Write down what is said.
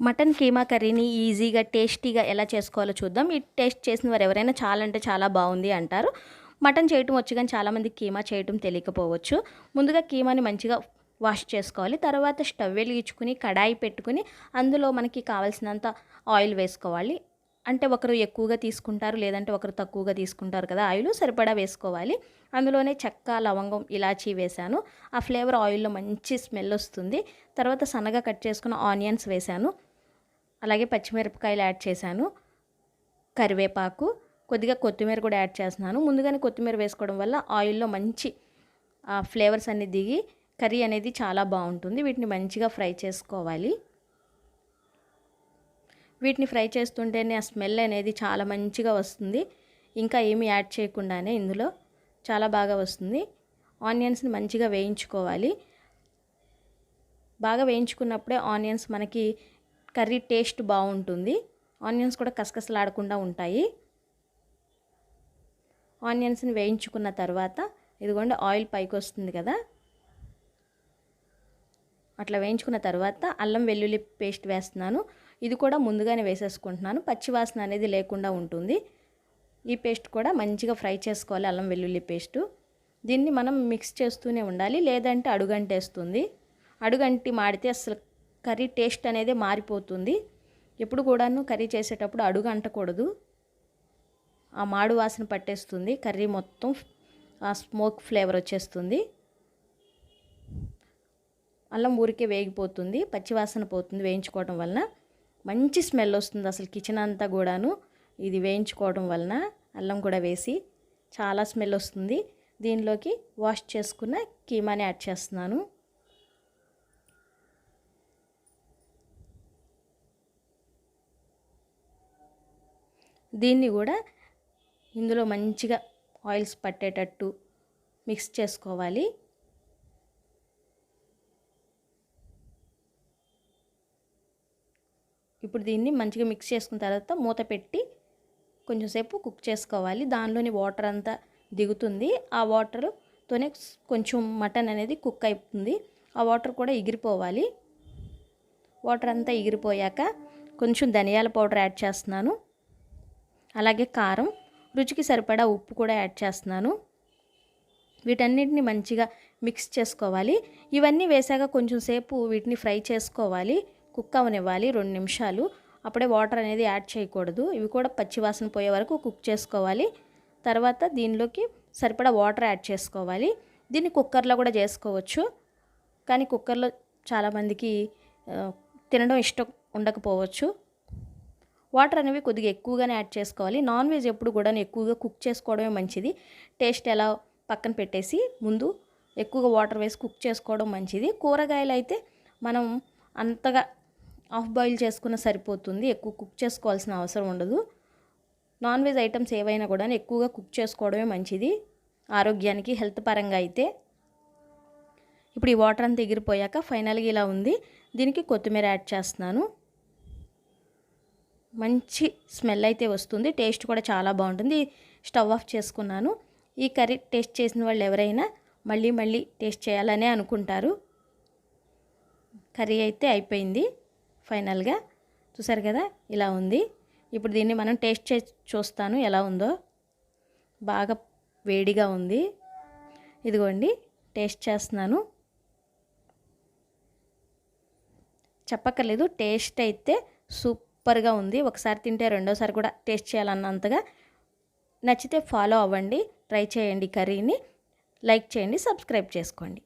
Mutton keema కర్రీని ఈజీగా టేస్టీగా ఎలా చేసుకోవాలో చూద్దాం. ఈ టేస్ట్ చేసిన వారు ఎవరైనా చాలా అంటే చాలా బాగుంది అంటారు. మటన్ చేయటం వచ్చి కానీ చాలామంది కీమా చేయటం తెలియకపోవచ్చు. ముందుగా కీమాని మంచిగా వాష్ చేసుకోవాలి. తర్వాత స్టవ్ వెలిగించుకుని కడాయి పెట్టుకుని అందులో మనకి కావాల్సినంత ఆయిల్ వేసుకోవాలి. అంటే ఒకరు ఎక్కువగా తీసుకుంటారు లేదంటే ఒకరు తక్కువగా తీసుకుంటారు కదా ఆయిల్ సరిపడా వేసుకోవాలి. అందులోనే చెక్క లవంగం ఇలాచీ వేశాను. ఆ ఫ్లేవర్ ఆయిల్లో మంచి స్మెల్ వస్తుంది. తర్వాత సన్నగా కట్ చేసుకున్న ఆనియన్స్ వేశాను. అలాగే పచ్చిమిరపకాయలు యాడ్ చేశాను. కరివేపాకు కొద్దిగా కొత్తిమీర కూడా యాడ్ చేస్తున్నాను. ముందుగానే కొత్తిమీర వేసుకోవడం వల్ల ఆయిల్లో మంచి ఫ్లేవర్స్ అన్ని దిగి కర్రీ అనేది చాలా బాగుంటుంది. వీటిని మంచిగా ఫ్రై చేసుకోవాలి. వీటిని ఫ్రై చేస్తుంటేనే ఆ స్మెల్ అనేది చాలా మంచిగా వస్తుంది. ఇంకా ఏమి యాడ్ చేయకుండానే ఇందులో చాలా బాగా వస్తుంది. ఆనియన్స్ని మంచిగా వేయించుకోవాలి. బాగా వేయించుకున్నప్పుడే ఆనియన్స్ మనకి కర్రీ టేస్ట్ బాగుంటుంది. ఆనియన్స్ కూడా కసకసలాడకుండా ఉంటాయి. ఆనియన్స్ని వేయించుకున్న తర్వాత ఇదిగోండి ఆయిల్ పైకి వస్తుంది కదా. అట్లా వేయించుకున్న తర్వాత అల్లం వెల్లుల్లి పేస్ట్ వేస్తున్నాను. ఇది కూడా ముందుగానే వేసేసుకుంటున్నాను. పచ్చివాసన అనేది లేకుండా ఉంటుంది. ఈ పేస్ట్ కూడా మంచిగా ఫ్రై చేసుకోవాలి అల్లం వెల్లుల్లి పేస్టు. దీన్ని మనం మిక్స్ చేస్తూనే ఉండాలి లేదంటే అడుగంటేస్తుంది. అడుగంటి మాడితే అసలు కర్రీ టేస్ట్ అనేది మారిపోతుంది. ఎప్పుడు కూడాను కర్రీ చేసేటప్పుడు అడుగు అంటకూడదు. ఆ మాడు వాసన పట్టేస్తుంది. కర్రీ మొత్తం ఆ స్మోక్ ఫ్లేవర్ వచ్చేస్తుంది. అల్లం ఊరికే వేగిపోతుంది. పచ్చివాసన పోతుంది వేయించుకోవడం వలన. మంచి స్మెల్ వస్తుంది అసలు కిచెన్ అంతా కూడాను. ఇది వేయించుకోవడం వలన అల్లం కూడా వేసి చాలా స్మెల్ వస్తుంది. దీనిలోకి వాష్ చేసుకున్న కీమాని యాడ్ చేస్తున్నాను. దీన్ని కూడా ఇందులో మంచిగా ఆయిల్స్ పట్టేటట్టు మిక్స్ చేసుకోవాలి. ఇప్పుడు దీన్ని మంచిగా మిక్స్ చేసుకున్న తర్వాత మూత పెట్టి కొంచెంసేపు కుక్ చేసుకోవాలి. దానిలోని వాటర్ అంతా దిగుతుంది. ఆ వాటర్తోనే కొంచెం మటన్ అనేది కుక్ అయిపోతుంది ఆ వాటర్ కూడా ఎగిరిపోవాలి. వాటర్ అంతా ఎగిరిపోయాక కొంచెం ధనియాల పౌడర్ యాడ్ చేస్తున్నాను. అలాగే కారం రుచికి సరిపడా ఉప్పు కూడా యాడ్ చేస్తున్నాను. వీటన్నిటిని మంచిగా మిక్స్ చేసుకోవాలి. ఇవన్నీ వేసాక కొంచెం సేపు వీటిని ఫ్రై చేసుకోవాలి. కుక్ అవనివ్వాలి రెండు నిమిషాలు. అప్పుడే వాటర్ అనేది యాడ్ చేయకూడదు. ఇవి కూడా పచ్చివాసన పోయే వరకు కుక్ చేసుకోవాలి. తర్వాత దీనిలోకి సరిపడా వాటర్ యాడ్ చేసుకోవాలి. దీన్ని కుక్కర్లో కూడా చేసుకోవచ్చు. కానీ కుక్కర్లో చాలామందికి తినడం ఇష్టం ఉండకపోవచ్చు. వాటర్ అనేవి కొద్దిగా ఎక్కువగానే యాడ్ చేసుకోవాలి. నాన్ వెజ్ ఎప్పుడు కూడా ఎక్కువగా కుక్ చేసుకోవడమే మంచిది. టేస్ట్ ఎలా పక్కన పెట్టేసి ముందు ఎక్కువగా వాటర్ వేసి కుక్ చేసుకోవడం మంచిది. కూరగాయలు అయితే మనం అంతగా ఆఫ్ బాయిల్ చేసుకున్న సరిపోతుంది. ఎక్కువ కుక్ చేసుకోవాల్సిన అవసరం ఉండదు. నాన్ వెజ్ ఐటమ్స్ ఏవైనా కూడా ఎక్కువగా కుక్ చేసుకోవడమే మంచిది. ఆరోగ్యానికి హెల్త్ పరంగా అయితే. ఇప్పుడు ఈ వాటర్ అంతా ఎగిరిపోయాక ఫైనల్గా ఇలా ఉంది. దీనికి కొత్తిమీర యాడ్ చేస్తున్నాను. మంచి స్మెల్ అయితే వస్తుంది. టేస్ట్ కూడా చాలా బాగుంటుంది. స్టవ్ ఆఫ్ చేసుకున్నాను. ఈ కర్రీ టేస్ట్ చేసిన వాళ్ళు ఎవరైనా మళ్ళీ మళ్ళీ టేస్ట్ చేయాలనే అనుకుంటారు. కర్రీ అయితే అయిపోయింది. ఫైనల్గా చూసారు కదా ఇలా ఉంది. ఇప్పుడు దీన్ని మనం టేస్ట్ చేసి చూస్తాను ఎలా ఉందో. బాగా వేడిగా ఉంది. ఇదిగోండి టేస్ట్ చేస్తున్నాను. చెప్పక్కర్లేదు టేస్ట్ అయితే సూప్ సూపర్గా ఉంది. ఒకసారి తింటే రెండోసారి కూడా టేస్ట్ చేయాలన్నంతగా నచ్చితే ఫాలో అవ్వండి ట్రై చేయండి కర్రీని. లైక్ చేయండి సబ్స్క్రైబ్ చేసుకోండి.